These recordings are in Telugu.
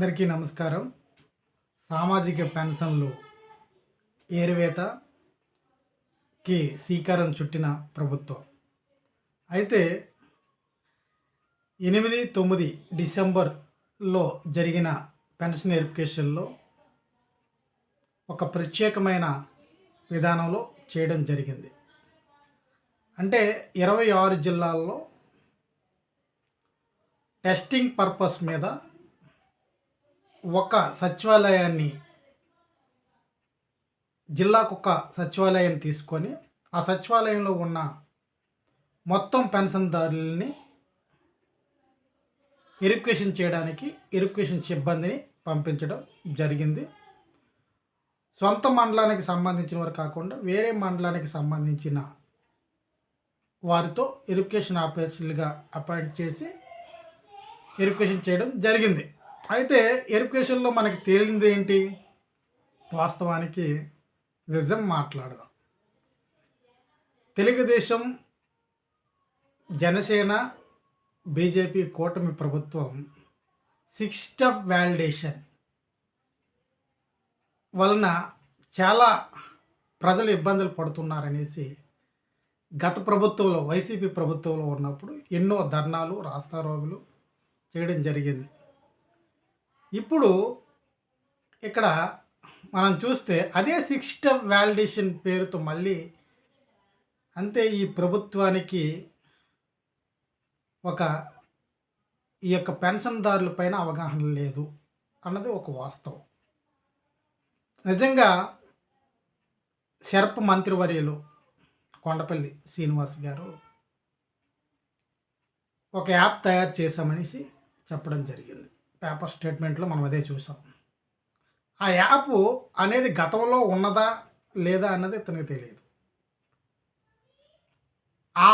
అందరికీ నమస్కారం. సామాజిక పెన్షన్లు ఏరువేతకి శ్రీకారం చుట్టిన ప్రభుత్వం. అయితే ఎనిమిది తొమ్మిది డిసెంబర్లో జరిగిన పెన్షన్ వెరిఫికేషన్లో ఒక ప్రత్యేకమైన విధానంలో చేయడం జరిగింది. అంటే ఇరవై ఆరు జిల్లాల్లో టెస్టింగ్ పర్పస్ మీద ఒక సచివాలయాన్ని జిల్లాకు ఒక సచివాలయం తీసుకొని ఆ సచివాలయంలో ఉన్న మొత్తం పెన్షన్దారులని వెరిఫికేషన్ చేయడానికి వెరిఫికేషన్ సిబ్బందిని పంపించడం జరిగింది. సొంత మండలానికి సంబంధించిన వారు కాకుండా వేరే మండలానికి సంబంధించిన వారితో వెరిఫికేషన్ ఆఫీసర్లుగా అపాయింట్ చేసి వెరిఫికేషన్ చేయడం జరిగింది. అయితే ఎడ్యుకేషన్లో మనకి తేలింది ఏంటి? వాస్తవానికి నిజం మాట్లాడదాం. తెలుగుదేశం జనసేన బీజేపీ కూటమి ప్రభుత్వం సిక్స్ట్ ఆఫ్ వ్యాలిడేషన్ వలన చాలా ప్రజలు ఇబ్బందులు పడుతున్నారనేసి గత ప్రభుత్వంలో వైసీపీ ప్రభుత్వంలో ఉన్నప్పుడు ఎన్నో ధర్నాలు రాస్తారోగులు చేయడం జరిగింది. ఇప్పుడు ఇక్కడ మనం చూస్తే అదే సిక్స్త్ వ్యాలిడేషన్ పేరుతో మళ్ళీ అంతే ఈ ప్రభుత్వానికి ఒక ఈ యొక్క పెన్షన్దారుల పైన అవగాహన లేదు అన్నది ఒక వాస్తవం. నిజంగా శరప్ మంత్రివర్యులు కొండపల్లి శ్రీనివాస్ గారు ఒక యాప్ తయారు చేశామనేసి చెప్పడం జరిగింది. పేపర్ స్టేట్మెంట్లో మనం అదే చూసాం. ఆ యాప్ అనేది గతంలో ఉన్నదా లేదా అన్నది ఇతనికి తెలియదు. ఆ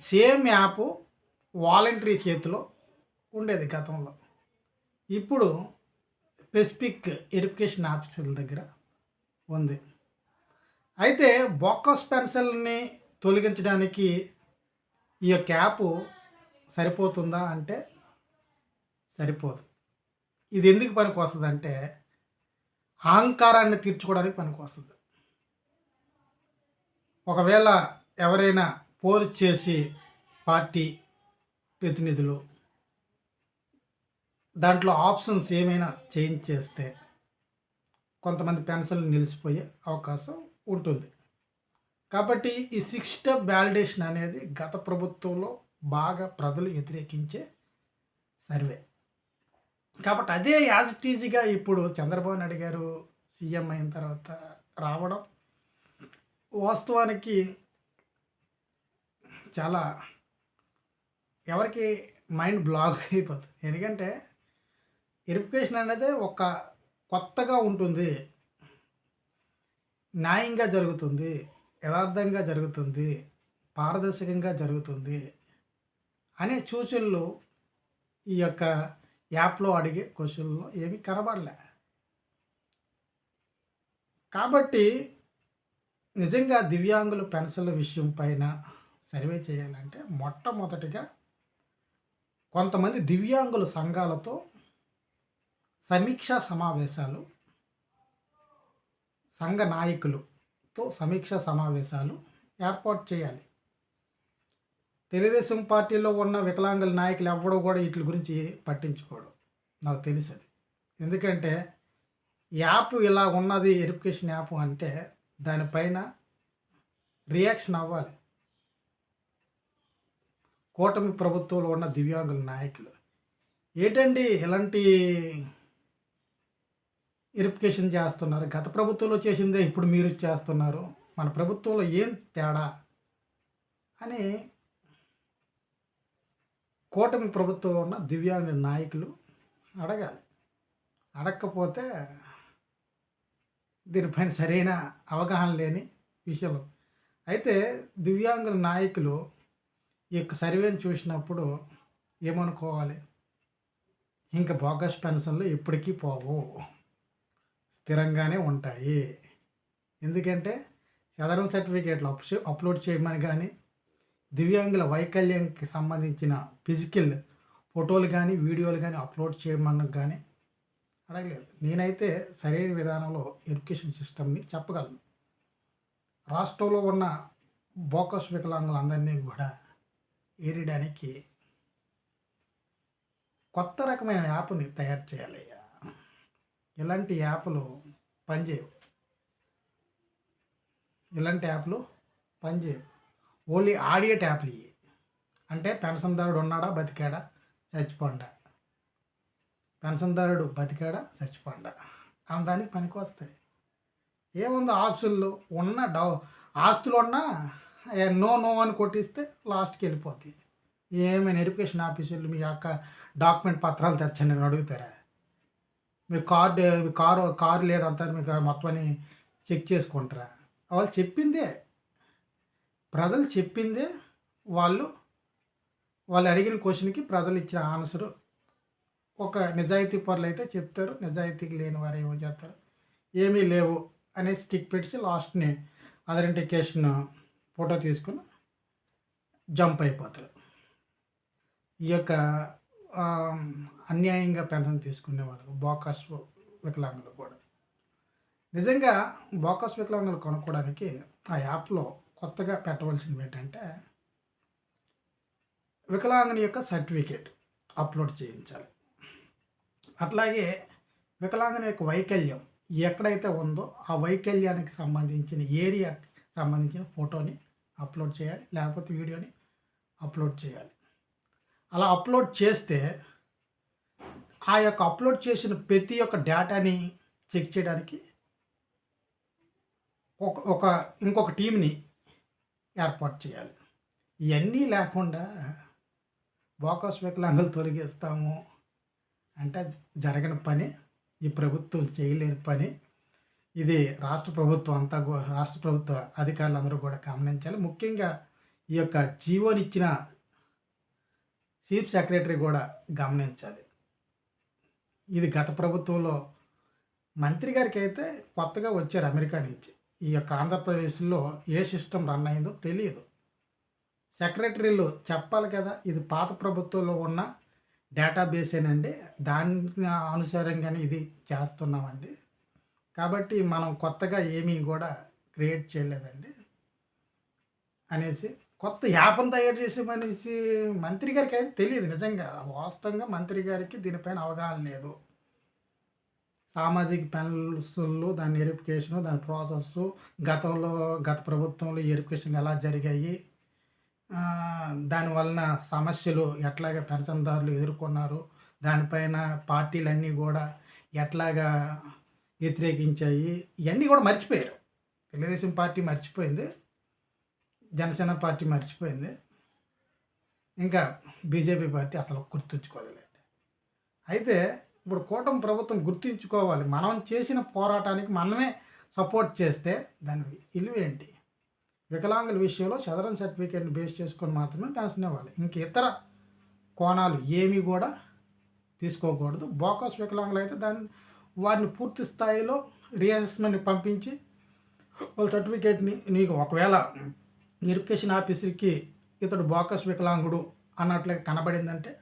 సేమ్ యాప్ వాలంటరీ చేతిలో ఉండేది గతంలో. ఇప్పుడు స్పెసిఫిక్ వెరిఫికేషన్ ఆఫీసర్ల దగ్గర ఉంది. అయితే బోకస్ పెన్సిల్ని తొలగించడానికి ఈ యొక్క యాప్ సరిపోతుందా అంటే సరిపోదు. ఇది ఎందుకు పనికి వస్తుంది అంటే అహంకారాన్ని తీర్చుకోవడానికి పనికి వస్తుంది ఒకవేళ ఎవరైనా పోరు చేసి పార్టీ ప్రతినిధులు దాంట్లో ఆప్షన్స్ ఏమైనా చేంజ్ చేస్తే కొంతమంది పెన్షన్లు నిలిచిపోయే అవకాశం ఉంటుంది. కాబట్టి ఈ సిక్స్ స్టెప్ వ్యాలిడేషన్ అనేది గత ప్రభుత్వంలో బాగా ప్రజలు వ్యతిరేకించే సర్వే. కాబట్టి అదే యాజ్ ఇట్ ఈజీగా ఇప్పుడు చంద్రబాబు నాయుడు గారు సీఎం అయిన తర్వాత రావడం వాస్తవానికి చాలా ఎవరికి మైండ్ బ్లాక్ అయిపోతుంది. ఎందుకంటే వెరిఫికేషన్ అనేది ఒక కొత్తగా ఉంటుంది. న్యాయంగా జరుగుతుంది. యథార్థంగా జరుగుతుంది. పారదర్శకంగా జరుగుతుంది అనే సూచనలు ఈ యొక్క యాప్లో అడిగే క్వశ్చన్లో ఏమీ కనబడలే. కాబట్టి నిజంగా దివ్యాంగుల పెన్షన్ల విషయం పైన సర్వే చేయాలంటే మొట్టమొదటిగా కొంతమంది దివ్యాంగుల సంఘాలతో సమీక్షా సమావేశాలు సంఘ నాయకులతో సమీక్షా సమావేశాలు ఏర్పాటు చేయాలి. తెలుగుదేశం పార్టీలో ఉన్న వికలాంగుల నాయకులు ఎవ్వడూ కూడా వీటి గురించి పట్టించుకోడు. నాకు తెలుసది ఎందుకంటే యాప్ ఇలా ఉన్నది ఎడ్యుకేషన్ యాప్ అంటే దానిపైన రియాక్షన్ అవ్వాలి. కూటమి ప్రభుత్వంలో ఉన్న దివ్యాంగుల నాయకులు. ఏంటండి ఇలాంటి వెరిఫికేషన్ చేస్తున్నారు? గత ప్రభుత్వంలో చేసిందే ఇప్పుడు మీరు చేస్తున్నారు. మన ప్రభుత్వంలో ఏం తేడా? అని కూటమి ప్రభుత్వంలో ఉన్న దివ్యాంగ నాయకులు అడగాలి. అడగకపోతే దీనిపైన సరైన అవగాహన లేని విషయం. అయితే దివ్యాంగుల నాయకులు ఈ యొక్క సర్వేని చూసినప్పుడు ఏమనుకోవాలి? ఇంకా బోగస్ పెన్షన్లు ఎప్పటికీ పోవు. స్థిరంగానే ఉంటాయి. ఎందుకంటే సదరన్ సర్టిఫికేట్లు అప్ అప్లోడ్ చేయమని కానీ దివ్యాంగుల వైకల్యంకి సంబంధించిన ఫిజికల్ ఫోటోలు కానీ వీడియోలు కానీ అప్లోడ్ చేయమన్న కానీ అడగలేదు. నేనైతే సరైన విధానంలో ఎడ్యుకేషన్ సిస్టమ్ని చెప్పగలను. రాష్ట్రంలో ఉన్న బోకస్ వికలాంగులందరినీ కూడా ఏరియడానికి కొత్త రకమైన యాప్ని తయారు చేయాలయ్యా. ఇలాంటి యాప్లు పనిచేయవు. ఇలాంటి యాప్లు పనిచేయవు. ఓన్లీ ఆడియో ట్యాప్లు ఇవి అంటే పెన్షన్దారుడు ఉన్నాడా బతికాడా చచ్చిపోండా. పెన్షన్దారుడు బతికాడా చచ్చిపోండా. ఆ దానికి పనికి వస్తాయి. ఏముంది ఆప్షన్లు ఉన్న డౌ ఆస్తులు ఉన్నా నో నో అని కొట్టిస్తే లాస్ట్కి వెళ్ళిపోతాయి. ఏమైనా వెరిఫికేషన్ ఆఫీసర్లు మీ యొక్క డాక్యుమెంట్ పత్రాలు తెచ్చండి నేను అడుగుతారా? మీ కార్డు మీ కారు కారు లేదంతా మీకు మొత్తం అని చెక్ చేసుకుంటారా? వాళ్ళు చెప్పిందే. ప్రజలు చెప్పిందే వాళ్ళు వాళ్ళు అడిగిన క్వశ్చన్కి ప్రజలు ఇచ్చిన ఆన్సర్ ఒక నిజాయితీ పరులు అయితే చెప్తారు నిజాయితీకి లేని వారు ఏమో చేస్తారు. ఏమీ లేవు అనే స్టిక్ పెట్టి లాస్ట్ని అథెంటికేషన్ ఫోటో తీసుకుని జంప్ అయిపోతారు. ఈ యొక్క అన్యాయంగా పెన్షన్ తీసుకునే వాళ్ళు బోకస్ వికలాంగులు కూడా. నిజంగా బోకస్ వికలాంగులు కొనుక్కోవడానికి ఆ యాప్లో కొత్తగా పెట్టవలసినవి ఏంటంటే వికలాంగుని యొక్క సర్టిఫికేట్ అప్లోడ్ చేయించాలి. అట్లాగే వికలాంగుని యొక్క వైకల్యం ఎక్కడైతే ఉందో ఆ వైకల్యానికి సంబంధించిన ఏరియాకి సంబంధించిన ఫోటోని అప్లోడ్ చేయాలి లేకపోతే వీడియోని అప్లోడ్ చేయాలి. అలా అప్లోడ్ చేస్తే ఆ యొక్క అప్లోడ్ చేసిన ప్రతి ఒక్క డేటాని చెక్ చేయడానికి ఒక ఒక ఇంకొక టీంని ఏర్పాటు చేయాలి. ఇవన్నీ లేకుండా బోకస్ వికలాంగులు తొలగిస్తాము అంటే జరగని పని ఈ ప్రభుత్వం చేయలేని పని ఇది రాష్ట్ర ప్రభుత్వం అంతా కూడా రాష్ట్ర ప్రభుత్వ అధికారులు అందరూ కూడా గమనించాలి. ముఖ్యంగా ఈ యొక్క జీవోనిచ్చిన చీఫ్ సెక్రటరీ కూడా గమనించాలి. ఇది గత ప్రభుత్వంలో మంత్రి గారికి అయితే కొత్తగా వచ్చారు అమెరికా నుంచి. ఈ యొక్క ఆంధ్రప్రదేశ్లో ఏ సిస్టమ్ రన్ అయిందో తెలియదు. సెక్రటరీలు చెప్పాలి కదా ఇది పాత ప్రభుత్వంలో ఉన్న డేటాబేసేనండి. దాని అనుసారంగానే ఇది చేస్తున్నామండి. కాబట్టి మనం కొత్తగా ఏమీ కూడా క్రియేట్ చేయలేదండి. అనేసి కొత్త యాప్ను తయారు చేసే మనిషి మంత్రి గారికి అయితే తెలియదు నిజంగా. వాస్తవంగా మంత్రి గారికి దీనిపైన అవగాహన లేదు. సామాజిక పెన్షన్లు దాని వెరిఫికేషన్ దాని ప్రాసెస్ గతంలో గత ప్రభుత్వంలో వెరిఫికేషన్ ఎలా జరిగాయి దాని దానివలన సమస్యలు ఎట్లాగా పెన్షన్దారులు ఎదుర్కొన్నారు దానిపైన పార్టీలన్నీ కూడా ఎట్లాగా వ్యతిరేకించాయి ఇవన్నీ కూడా మర్చిపోయారు. తెలుగుదేశం పార్టీ మర్చిపోయింది జనసేన పార్టీ మర్చిపోయింది ఇంకా బీజేపీ పార్టీ అసలు గుర్తుంచుకోదలేండి అయితే ఇప్పుడు కూటమి ప్రభుత్వం గుర్తుంచుకోవాలి. మనం చేసిన పోరాటానికి మనమే సపోర్ట్ చేస్తే దాని విలువ ఏంటి? వికలాంగుల విషయంలో సదరన్ సర్టిఫికేట్ని బేస్ చేసుకొని మాత్రమే పెన్షన్ ఇవ్వాలి. ఇంక ఇతర కోణాలు ఏమీ కూడా తీసుకోకూడదు. బోకస్ వికలాంగులు అయితే దాన్ని వారిని పూర్తి స్థాయిలో రీఅసెస్మెంట్ పంపించి వాళ్ళ సర్టిఫికేట్ని నీకు ఒకవేళ వెరిఫికేషన్ ఆఫీసర్కి ఇతడు బోకస్ వికలాంగుడు అన్నట్లుగా కనబడిందంటే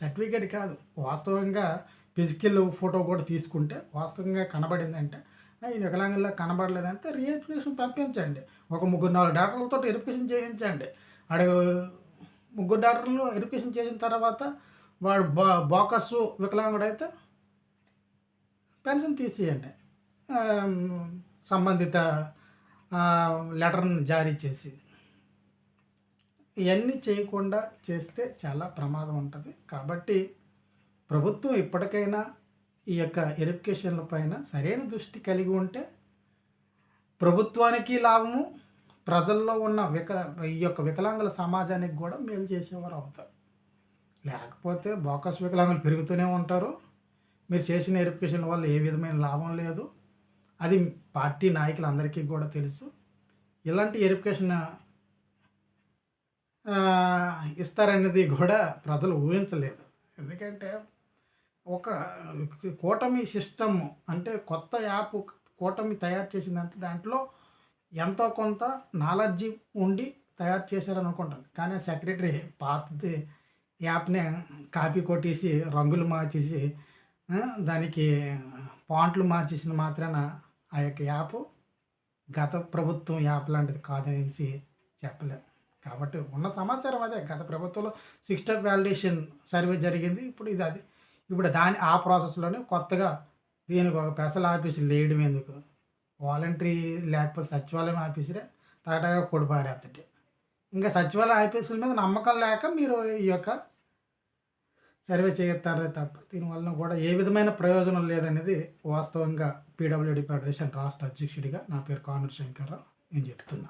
సర్టిఫికేట్ కాదు. వాస్తవంగా ఫిజికల్ ఫోటో కూడా తీసుకుంటే వాస్తవంగా కనబడిందంటే ఈ వికలాంగుల్లో కనబడలేదంటే రీఎడ్యుకేషన్ పంపించండి ఒక ముగ్గురు నాలుగు డాక్టర్లతో వెరిఫికేషన్ చేయించండి. అడు ముగ్గురు డాక్టర్లు వెరిఫికేషన్ చేసిన తర్వాత వాడు బా బోకస్ వికలాంగుడైతే పెన్షన్ తీసేయండి. సంబంధిత లెటర్ని జారీ చేసి. ఇవన్నీ చేయకుండా చేస్తే చాలా ప్రమాదం ఉంటుంది. కాబట్టి ప్రభుత్వం ఇప్పటికైనా ఈ యొక్క ఎరిఫికేషన్ల పైన సరైన దృష్టి కలిగి ఉంటే ప్రభుత్వానికి లాభము ప్రజల్లో ఉన్న విక ఈ యొక్క వికలాంగుల సమాజానికి కూడా మేలు చేసేవారు అవుతారు. లేకపోతే బోకస్ వికలాంగులు పెరుగుతూనే ఉంటారు. మీరు చేసిన ఎరిఫికేషన్ వల్ల ఏ విధమైన లాభం లేదు. అది పార్టీ నాయకులందరికీ కూడా తెలుసు. ఇలాంటి ఎరిఫికేషన్ ఇస్తారనేది కూడా ప్రజలు ఊహించలేదు. ఎందుకంటే ఒక కూటమి సిస్టమ్ అంటే కొత్త యాప్ కూటమి తయారు చేసిందంటే దాంట్లో ఎంతో కొంత నాలెడ్జి ఉండి తయారు చేశారని అనుకుంటాను. కానీ సెక్రటరీ పాతది యాప్ని కాపీ కొట్టేసి రంగులు మార్చేసి దానికి పాంట్లు మార్చేసిన మాత్రాన ఆ యొక్క యాప్ గత ప్రభుత్వం యాప్ లాంటిది కాదనేసి చెప్పలేం. కాబట్టి ఉన్న సమాచారం అదే. గత ప్రభుత్వంలో సిక్స్ స్టెప్ వ్యాలిడేషన్ సర్వే జరిగింది. ఇప్పుడు ఇది అది. ఇప్పుడు దాని ఆ ప్రాసెస్లోనే కొత్తగా దీనికి ఒక స్పెషల్ ఆఫీస్ లేయడం ఎందుకు? వాలంటరీ లేకపోతే సచివాలయం ఆఫీసరే తాటాగా కొడిపారేస్తుంటే ఇంకా సచివాలయ ఆఫీసుల మీద నమ్మకం లేక మీరు ఈ యొక్క సర్వే చేస్తారే తప్ప దీనివల్ల కూడా ఏ విధమైన ప్రయోజనం లేదనేది వాస్తవంగా పీడబ్ల్యూడి ఫెడరేషన్ రాష్ట్ర అధ్యక్షుడిగా నా పేరు కానూరు శంకర్రావు. నేను చెప్తున్నా.